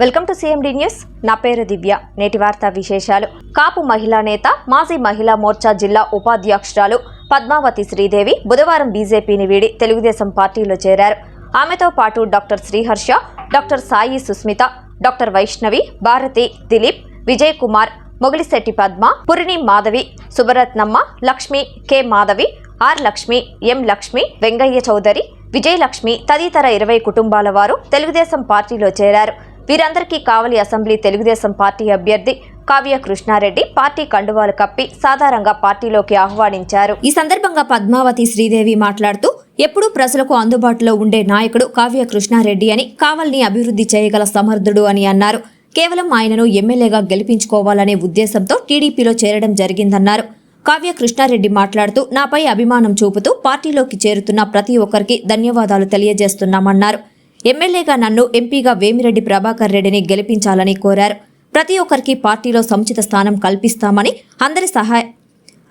Welcome to CMD news నా పేరు దివ్య. నేటి వార్తా విశేషాలు. కాపు మహిళా నేత మాజీ మహిళా మోర్చా జిల్లా ఉపాధ్యక్షురాలు పద్మావతి శ్రీదేవి బుధవారం బీజేపీని వీడి తెలుగుదేశం పార్టీలో చేరారు. ఆమెతో పాటు doctor Sriharsha doctor Sai Susmitha doctor Vaishnavi Bharathi Dileep Vijay Kumar Mogilisetti Padma Purini Madhavi Subharatnamma Lakshmi K Madhavi R Lakshmi M Lakshmi Vengaiah Chowdary Vijayalakshmi తదితర ఇరవై కుటుంబాల వారు తెలుగుదేశం పార్టీలో చేరారు. వీరందరికీ కావలి అసెంబ్లీ తెలుగుదేశం పార్టీ అభ్యర్థి కావ్య కృష్ణారెడ్డి పార్టీ కండువాలు కప్పి సాధారణంగా పార్టీలోకి ఆహ్వానించారు. ఈ సందర్భంగా పద్మావతి శ్రీదేవి మాట్లాడుతూ ఎప్పుడూ ప్రజలకు అందుబాటులో ఉండే నాయకుడు కావ్య కృష్ణారెడ్డి అని కావల్ని అభివృద్ధి చేయగల సమర్థుడు అని అన్నారు. కేవలం ఆయనను ఎమ్మెల్యేగా గెలిపించుకోవాలనే ఉద్దేశంతో టీడీపీలో చేరడం జరిగిందన్నారు. కావ్య కృష్ణారెడ్డి మాట్లాడుతూ నాపై అభిమానం చూపుతూ పార్టీలోకి చేరుతున్న ప్రతి ఒక్కరికి ధన్యవాదాలు తెలియజేస్తున్నామన్నారు. ఎమ్మెల్యేగా నన్ను ఎంపీగా వేమిరెడ్డి ప్రభాకర్ రెడ్డిని గెలిపించాలని కోరారు. ప్రతి ఒక్కరికి పార్టీలో సముచిత స్థానం కల్పిస్తామని అందరి సహాయ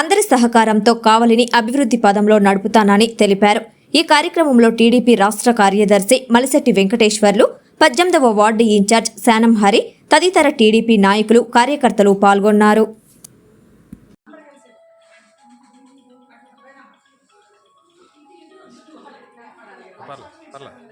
అందరి సహకారంతో కావలిని అభివృద్ధి పదంలో నడుపుతానని తెలిపారు. ఈ కార్యక్రమంలో టీడీపీ రాష్ట్ర కార్యదర్శి మలిశెట్టి వెంకటేశ్వర్లు పద్దెనిమిదవ వార్డు ఇన్ఛార్జ్ శానం హరి తదితర టీడీపీ నాయకులు కార్యకర్తలు పాల్గొన్నారు. పర్లే పర్లే.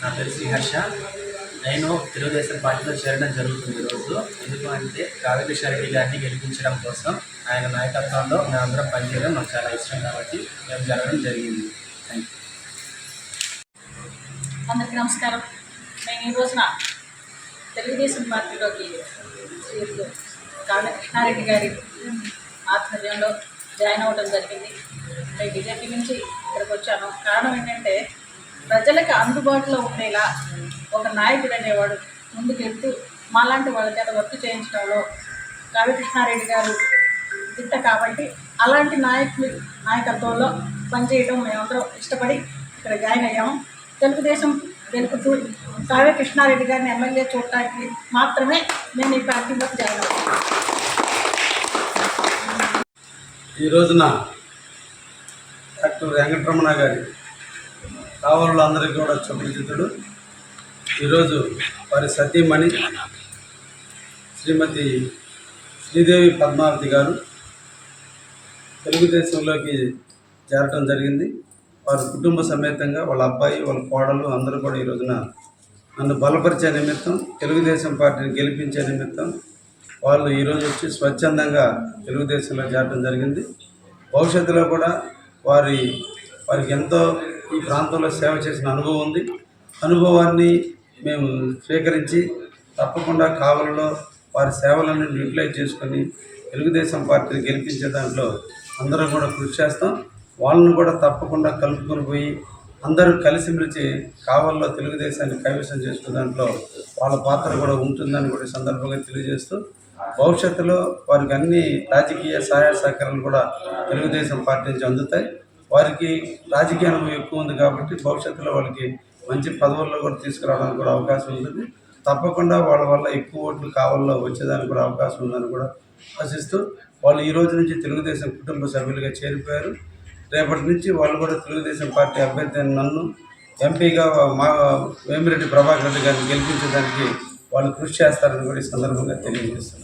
నా పేరు శ్రీహర్ష. నేను తెలుగుదేశం పార్టీలో చేరడం జరుగుతుంది ఈరోజు. ఎందుకు అంటే కావ్యకృష్ణారెడ్డి గారిని గెలిపించడం కోసం ఆయన నాయకత్వంలో మేమందరం పనిచేయడం నాకు చాలా ఇష్టం కాబట్టి మేము జరగడం జరిగింది. థ్యాంక్ యూ అందరికీ నమస్కారం. నేను ఈ రోజున తెలుగుదేశం పార్టీలోకి కావ్య కృష్ణారెడ్డి గారి ఆధ్వర్యంలో జాయిన్ అవ్వడం జరిగింది. నేను బీజేపీ నుంచి ఇక్కడికి వచ్చాను. కారణం ఏంటంటే ప్రజలకు అందుబాటులో ఉండేలా ఒక నాయకుడు అనేవాడు ముందుకెళ్తూ మాలాంటి వాళ్ళ చేత వర్క్ చేయించడంలో కావ్య కృష్ణారెడ్డి గారు దిట్ట కాబట్టి అలాంటి నాయకులు నాయకత్వంలో పనిచేయడం మేమందరం ఇష్టపడి ఇక్కడ జాయిన్ అయ్యాము. తెలుగుదేశం గెలుపుతూ కావ్య కృష్ణారెడ్డి గారిని ఎమ్మెల్యే చూడటానికి మాత్రమే నేను ఈ పార్టీలోకి జాయిన్ అయ్యాను ఈ రోజున డాక్టర్ వెంకటరమణ గారి కావలు అందరికీ కూడా సుపరిచితుడు ఈరోజు వారి సతీమణి శ్రీమతి శ్రీదేవి పద్మావతి గారు తెలుగుదేశంలోకి చేరటం జరిగింది. వారి కుటుంబ సమేతంగా వాళ్ళ అబ్బాయి వాళ్ళ కోడలు అందరూ కూడా ఈ రోజున నన్ను బలపరిచే నిమిత్తం తెలుగుదేశం పార్టీని గెలిపించే నిమిత్తం వాళ్ళు ఈరోజు వచ్చి స్వచ్ఛందంగా తెలుగుదేశంలో చేరడం జరిగింది. భవిష్యత్తులో కూడా వారి వారికి ఎంతో ఈ ప్రాంతంలో సేవ చేసిన అనుభవం ఉంది. అనుభవాన్ని మేము స్వీకరించి తప్పకుండా కావలలో వారి సేవలను యూటిలైజ్ చేసుకొని తెలుగుదేశం పార్టీని గెలిపించే దాంట్లో అందరం కూడా కృషి చేస్తాం. వాళ్ళను కూడా తప్పకుండా కలుపుకొని పోయి అందరూ కలిసిమెలిసి కావల్లో తెలుగుదేశాన్ని కైవసం చేసుకునే దాంట్లో వాళ్ళ పాత్ర కూడా ఉంటుందని కూడా సందర్భంగా తెలియజేస్తూ భవిష్యత్తులో వారికి అన్ని రాజకీయ సహాయ సహకారాలు కూడా తెలుగుదేశం పార్టీ నుంచి అందుతాయి. వారికి రాజకీయ అనుభవం ఎక్కువ ఉంది కాబట్టి భవిష్యత్తులో వాళ్ళకి మంచి పదవుల్లో కూడా తీసుకురావడానికి కూడా అవకాశం ఉంటుంది. తప్పకుండా వాళ్ళ వల్ల ఎక్కువ ఓట్లు కావాలో వచ్చేదానికి కూడా అవకాశం ఉందని కూడా ఆశిస్తూ వాళ్ళు ఈ రోజు నుంచి తెలుగుదేశం కుటుంబ సభ్యులుగా చేరిపోయారు. రేపటి నుంచి వాళ్ళు కూడా తెలుగుదేశం పార్టీ అభ్యర్థి నన్ను ఎంపీగా మా వేమిరెడ్డి ప్రభాకర్ రెడ్డి గారిని గెలిపించడానికి వాళ్ళు కృషి చేస్తారని కూడా ఈ సందర్భంగా తెలియజేస్తున్నారు